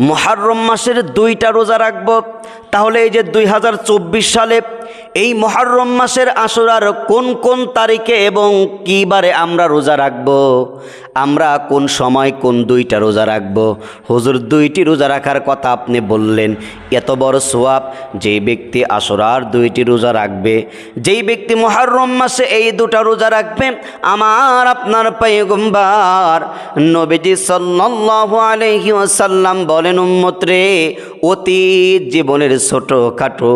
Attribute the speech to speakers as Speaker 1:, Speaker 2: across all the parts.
Speaker 1: মহারম মাসের দুইটা রোজা রাখব। তাহলে এই যে দুই হাজার চব্বিশ সালে এই মহারম মাসের আসরার কোন কোন তারিখে এবং কী বারে আমরা রোজা রাখব? আমরা কোন সময় কোন দুইটা রোজা রাখব? হুজুর, দুইটি রোজা রাখার কথা আপনি বললেন। এত বড় সোয়াব, যেই ব্যক্তি আসরার দুইটি রোজা রাখবে, যেই ব্যক্তি মহারম মাসে এই দুটা রোজা রাখবে, আমার আপনার পয়গম্বার নবীজি সাল্লাল্লাহু আলাইহি ওয়াসাল্লাম বলেন, উম্মত রে, অতীত জীবনের ছোট খাটো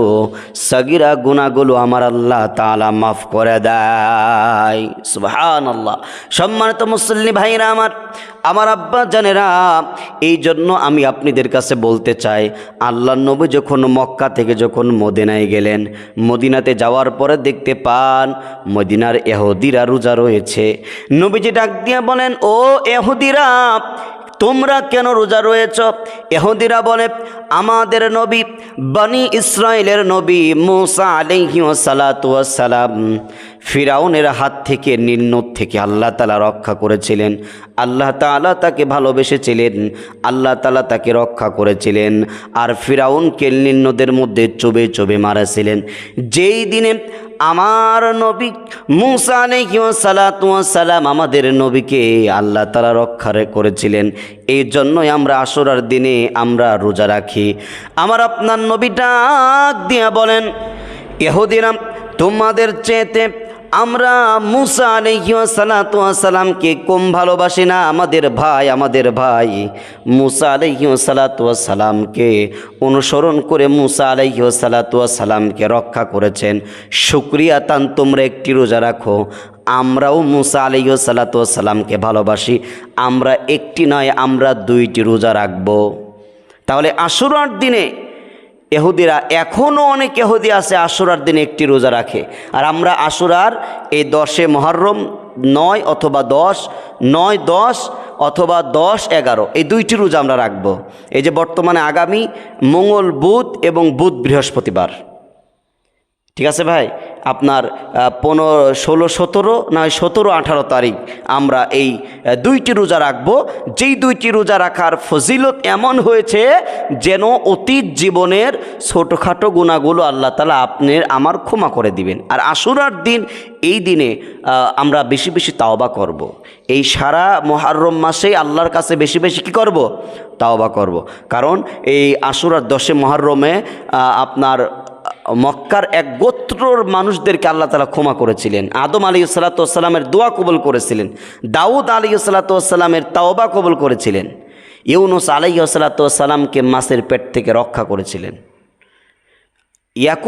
Speaker 1: সগিরা গুণাগুলো আমার আল্লাহ তালা মাফ করে দেয়। সুবহানাল্লাহ। সম্মানিত মুসল্লি ভাইরা আমার আমার আব্বা জানেরা এই জন্য আমি আপনাদের কাছে বলতে চাই আল্লাহ নবী যখন মক্কা থেকে যখন মদিনায় গেলেন, মদিনাতে যাওয়ার পরে দেখতে পান, মদিনার এহুদিরা রোজা রয়েছে। নবীজি ডাক দিয়ে বলেন, ও এহুদিরা তোমরা কেন রোজা রয়েছ? এহুদিরা বলে, আমাদের নবী, বানি ইসরায়েলের নবী মুসা আলাইহি সালাম ফিরাউনের হাত থেকে নির্নোদ থেকে আল্লাহ তালা রক্ষা করেছিলেন। আল্লাহ তালা তাকে ভালোবেসেছিলেন, আল্লাহ তালা তাকে রক্ষা করেছিলেন। আর ফিরাউনকে নির্নোদের মধ্যে চবে চবে মারাছিলেন। যেই দিনে আমার নবী মুসা সালাম আমাদের নবীকে আল্লাহ তালা রক্ষা করেছিলেন। এই জন্যই আমরা আসরার দিনে আমরা রোজা রাখি। আমার আপনার নবী ডাক দিয়া বলেন এহুদিরাম তোমাদের চেয়েতে আমরা মুসা আলহিউসালাতামকে কম ভালোবাসি না, আমাদের ভাই আমাদের ভাই। মুসা আলহিউসালাতামকে অনুসরণ করে মুসা আলহিউসালাতামকে রক্ষা করেছেন। শুক্রিয়া তান, তোমরা একটি রোজা রাখো। আমরাও মুসা আলহিউসালাতামকে ভালোবাসি। আমরা একটি নয়, আমরা দুইটি রোজা রাখব। তাহলে আশুরার দিনে এহুদিরা এখনও অনেক এহুদি আছে, আশুরার দিনে একটি রোজা রাখে। আর আমরা আশুরার এই দশে মহরম নয় অথবা দশ, নয় দশ অথবা দশ এগারো, এই দুইটি রোজা আমরা রাখব। এই যে বর্তমানে আগামী মঙ্গল বুধ এবং বুধ বৃহস্পতিবার। ঠিক আছে ভাই আপনার পনেরো, ষোলো, সতেরো নয় সতেরো, আঠারো তারিখ আমরা এই দুইটি রোজা রাখব যেই দুইটি রোজা রাখার ফজিলত এমন হয়েছে যেন অতীত জীবনের ছোটোখাটো গুণাগুলো আল্লাহ তালা আপনার, আমার ক্ষমা করে দিবেন আর আশুরার দিন, এই দিনে আমরা বেশি বেশি তাওবা করব। এই সারা মহারম মাসেই আল্লাহর কাছে বেশি বেশি কি করব তাওবা করব। কারণ এই আশুরার দশে মহারমে আপনার মক্কার এক গোত্রর মানুষদেরকে আল্লাহ তালা ক্ষমা করেছিলেন। আদম আলী সালাতামের দোয়া কবুল করেছিলেন। দাউদ আলী সালাতামের তাওবা কবুল করেছিলেন। ইউনুস আলাই সালাতামকে মাসের পেট থেকে রক্ষা করেছিলেন। ইয়াকুব